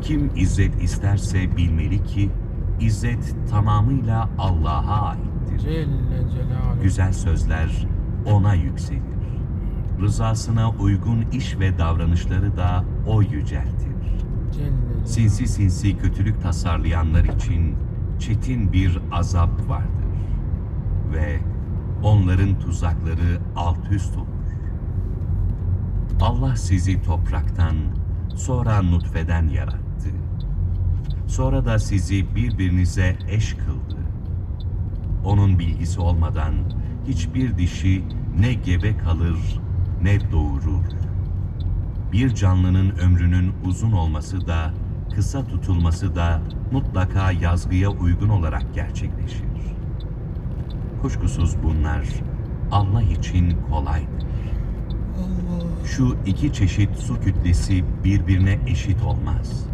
Kim izzet isterse bilmeli ki izzet tamamıyla Allah'a aittir. Celle Celaluhu. Güzel sözler ona yükselir. Rızasına uygun iş ve davranışları da o yüceltir. Celle. Sinsi sinsi kötülük tasarlayanlar için çetin bir azap vardır. Ve onların tuzakları alt üst olur. Allah sizi topraktan, sonra nutfeden yarattı. Sonra da sizi birbirinize eş kıldı. Onun bilgisi olmadan hiçbir dişi ne gebe kalır ne doğurur. Bir canlının ömrünün uzun olması da, kısa tutulması da mutlaka yazgıya uygun olarak gerçekleşir. Kuşkusuz bunlar Allah için kolaydır. Şu iki çeşit su kütlesi birbirine eşit olmaz.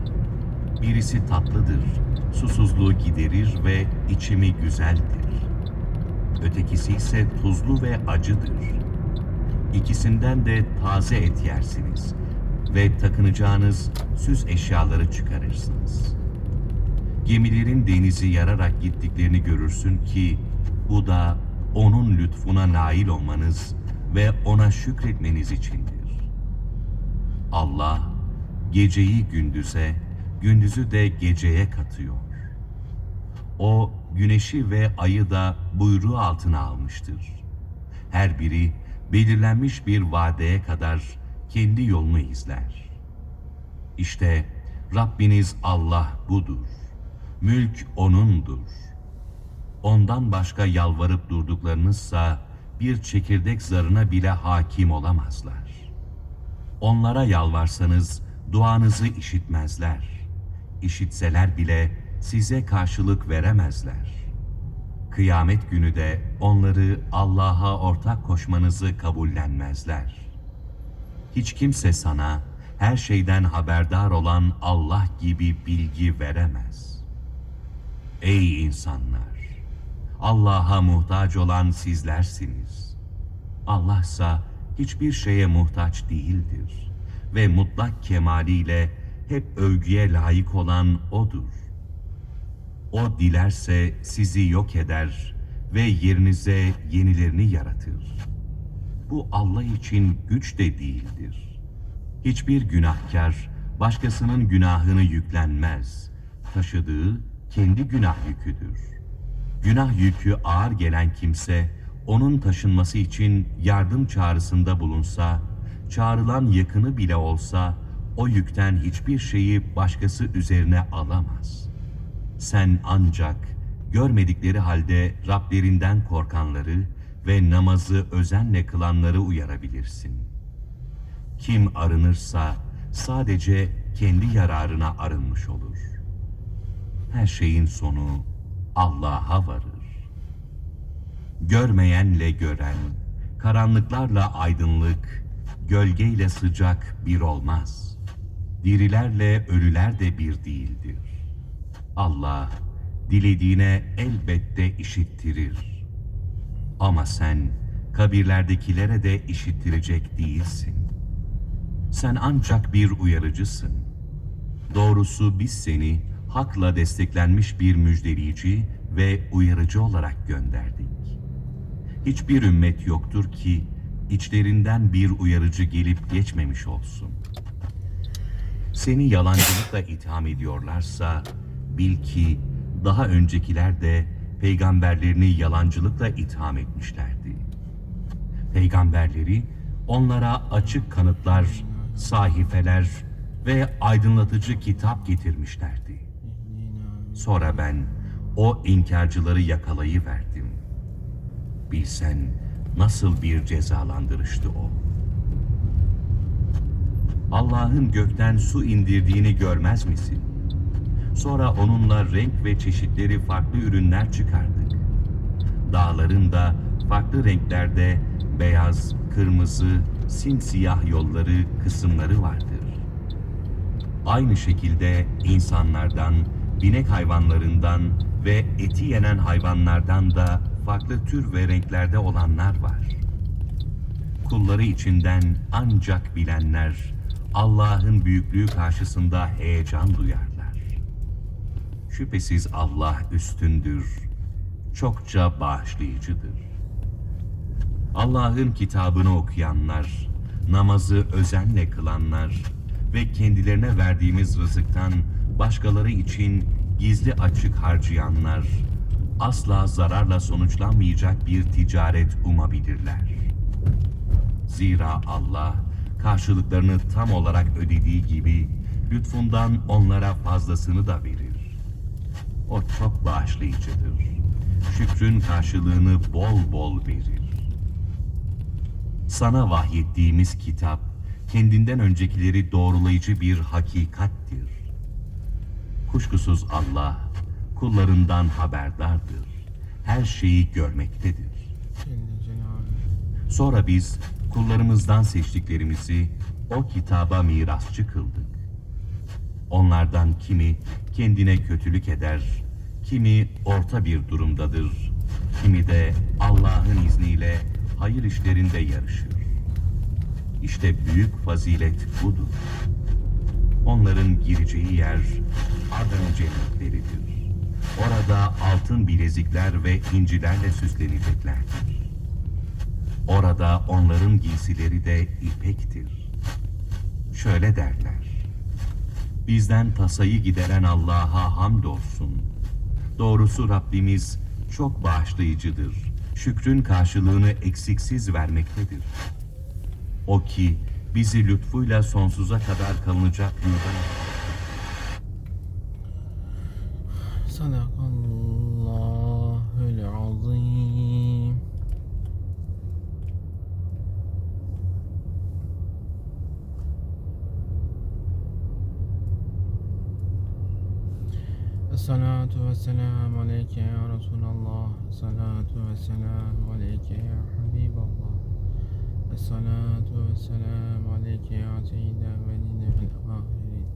Birisi tatlıdır, susuzluğu giderir ve içimi güzeldir. Ötekisi ise tuzlu ve acıdır. İkisinden de taze et yersiniz ve takınacağınız süs eşyaları çıkarırsınız. Gemilerin denizi yararak gittiklerini görürsün ki bu da onun lütfuna nail olmanız ve ona şükretmeniz içindir. Allah geceyi gündüze, gündüzü de geceye katıyor. O güneşi ve ayı da buyruğu altına almıştır. Her biri belirlenmiş bir vadeye kadar kendi yolunu izler. İşte Rabbiniz Allah budur. Mülk O'nundur. Ondan başka yalvarıp durduklarınızsa bir çekirdek zarına bile hakim olamazlar. Onlara yalvarsanız duanızı işitmezler. İşitseler bile size karşılık veremezler. Kıyamet günü de onları Allah'a ortak koşmanızı kabullenmezler. Hiç kimse sana her şeyden haberdar olan Allah gibi bilgi veremez. Ey insanlar! Allah'a muhtaç olan sizlersiniz. Allah ise hiçbir şeye muhtaç değildir ve mutlak kemaliyle hep övgüye layık olan O'dur. O dilerse sizi yok eder ve yerinize yenilerini yaratır. Bu Allah için güç de değildir. Hiçbir günahkar başkasının günahını yüklenmez. Taşıdığı kendi günah yüküdür. Günah yükü ağır gelen kimse onun taşınması için yardım çağrısında bulunsa, çağrılan yakını bile olsa o yükten hiçbir şeyi başkası üzerine alamaz. Sen ancak görmedikleri halde Rablerinden korkanları ve namazı özenle kılanları uyarabilirsin. Kim arınırsa sadece kendi yararına arınmış olur. Her şeyin sonu Allah'a varır. Görmeyenle gören, karanlıklarla aydınlık, gölgeyle sıcak bir olmaz. Dirilerle ölüler de bir değildir. Allah dilediğine elbette işittirir. Ama sen kabirlerdekilere de işittirecek değilsin. Sen ancak bir uyarıcısın. Doğrusu biz seni hakla desteklenmiş bir müjdeleyici ve uyarıcı olarak gönderdik. Hiçbir ümmet yoktur ki içlerinden bir uyarıcı gelip geçmemiş olsun. Seni yalancılıkla itham ediyorlarsa bil ki daha öncekiler de peygamberlerini yalancılıkla itham etmişlerdi. Peygamberleri onlara açık kanıtlar, sahifeler ve aydınlatıcı kitap getirmişlerdi. Sonra ben o inkarcıları yakalayıverdim. Bilsen nasıl bir cezalandırıştı o. Allah'ın gökten su indirdiğini görmez misin? Sonra onunla renk ve çeşitleri farklı ürünler çıkardık. Dağların da farklı renklerde beyaz, kırmızı, simsiyah yolları, kısımları vardır. Aynı şekilde insanlardan, binek hayvanlarından ve eti yenen hayvanlardan da farklı tür ve renklerde olanlar var. Kulları içinden ancak bilenler, Allah'ın büyüklüğü karşısında heyecan duyarlar. Şüphesiz Allah üstündür, çokça bağışlayıcıdır. Allah'ın kitabını okuyanlar, namazı özenle kılanlar ve kendilerine verdiğimiz rızıktan başkaları için gizli açık harcayanlar, asla zararla sonuçlanmayacak bir ticaret umabilirler. Zira Allah karşılıklarını tam olarak ödediği gibi lütfundan onlara fazlasını da verir. O çok bağışlayıcıdır. Şükrün karşılığını bol bol verir. Sana vahyettiğimiz kitap, kendinden öncekileri doğrulayıcı bir hakikattir. Kuşkusuz Allah, kullarından haberdardır. Her şeyi görmektedir. Sonra biz kullarımızdan seçtiklerimizi o kitaba mirasçı kıldık. Onlardan kimi kendine kötülük eder, kimi orta bir durumdadır, kimi de Allah'ın izniyle hayır işlerinde yarışır. İşte büyük fazilet budur. Onların gireceği yer Adem cennetleridir. Orada altın bilezikler ve incilerle süsleneceklerdir. Orada onların giysileri de ipektir. Şöyle derler. Bizden tasayı gideren Allah'a hamdolsun. Doğrusu Rabbimiz çok bağışlayıcıdır. Şükrün karşılığını eksiksiz vermektedir. O ki bizi lütfuyla sonsuza kadar kalınacak yurda Sadakallahül Esselatu ve selamu aleyke ya Resulallah. Esselatu ve selamu aleyke ya Habiballah. Esselatu ve selamu aleyke ya Seyyidâ ve dine vel ahirin.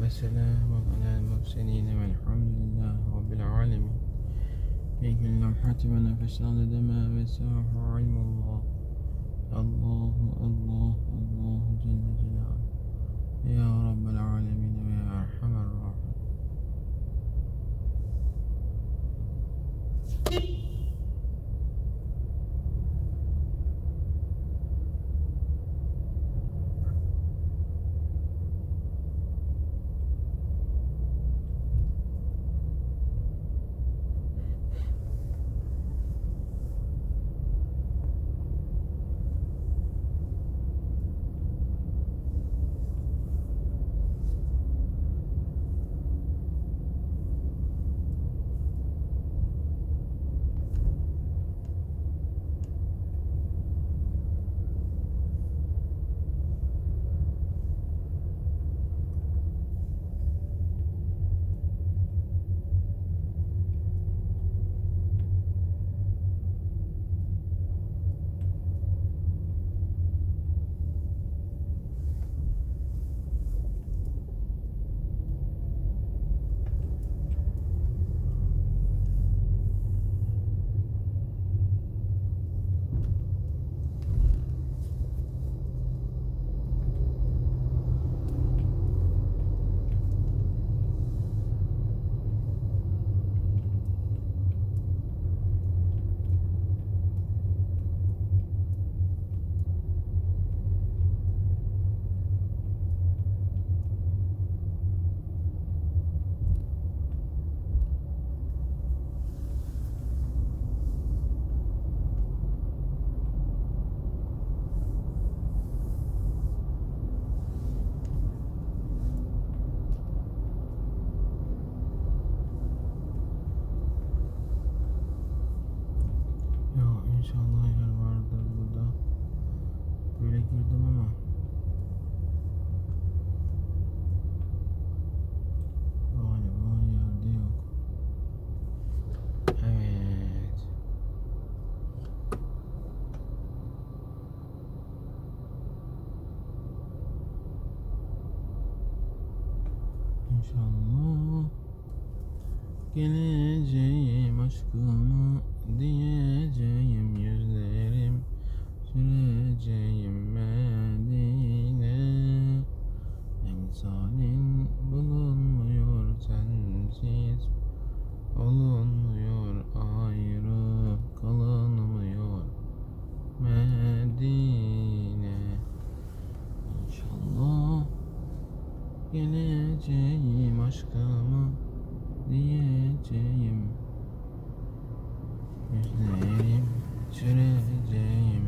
Ve selamun alel mufsenine velhamdülillah rabbil alemin. Beygül lamhati ve nefesnâ dedeme ve sâhu ilmullah. Allahu Allah Allahu Celle Celaluhu. Ya Rabbel alemin ve ya Erhamer Rahim. inşallah Geleceğim aşkıma diyeceğim yüzlerim Süreceğim Medine Emsalin bulunmuyor sensiz Olunmuyor ayrı kalınmıyor Medine. İnşallah Geleceğim diyeceğim Yüzlerim süreceğim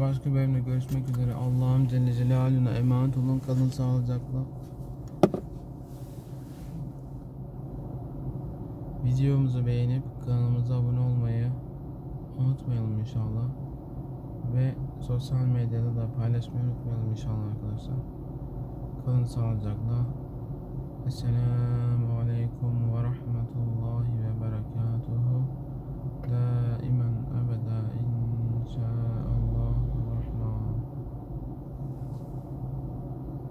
Başka bölümde görüşmek üzere. Allah'ım Celle Celaluhu'na emanet olun. Kalın sağlıcakla. Videomuzu beğenip kanalımıza abone olmayı unutmayalım inşallah. Ve Sosyal medyada da paylaşmayı unutmayalım inşallah arkadaşlar. Kalın sağlıcakla. Esselamu Aleyküm ve Rahmetullahi ve Berekatuhu.